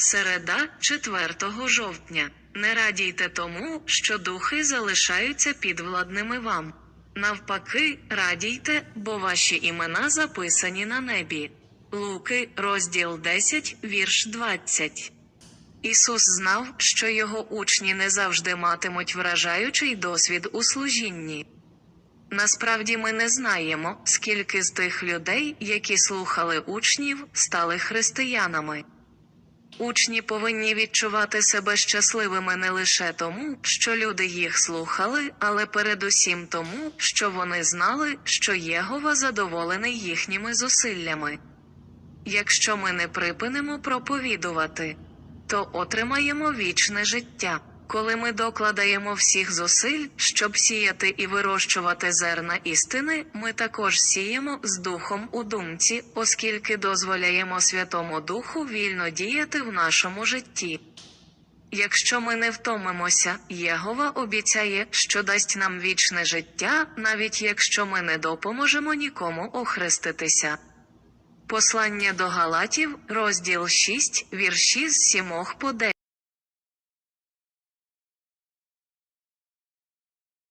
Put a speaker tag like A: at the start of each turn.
A: Середа 4 жовтня. Не радійте тому, що духи залишаються підвладними вам. Навпаки, радійте, бо ваші імена записані на небі. Луки, розділ 10, вірш 20. Ісус знав, що його учні не завжди матимуть вражаючий досвід у служінні. Насправді ми не знаємо, скільки з тих людей, які слухали учнів, стали християнами. Учні повинні відчувати себе щасливими не лише тому, що люди їх слухали, але передусім тому, що вони знали, що Єгова задоволений їхніми зусиллями. Якщо ми не припинимо проповідувати, то отримаємо вічне життя. Коли ми докладаємо всіх зусиль, щоб сіяти і вирощувати зерна істини, ми також сіємо з духом у думці, оскільки дозволяємо Святому Духу вільно діяти в нашому житті. Якщо ми не втомимося, Єгова обіцяє, що дасть нам вічне життя, навіть якщо ми не допоможемо нікому охреститися. Послання до Галатів, розділ 6, вірші з 7 по 9.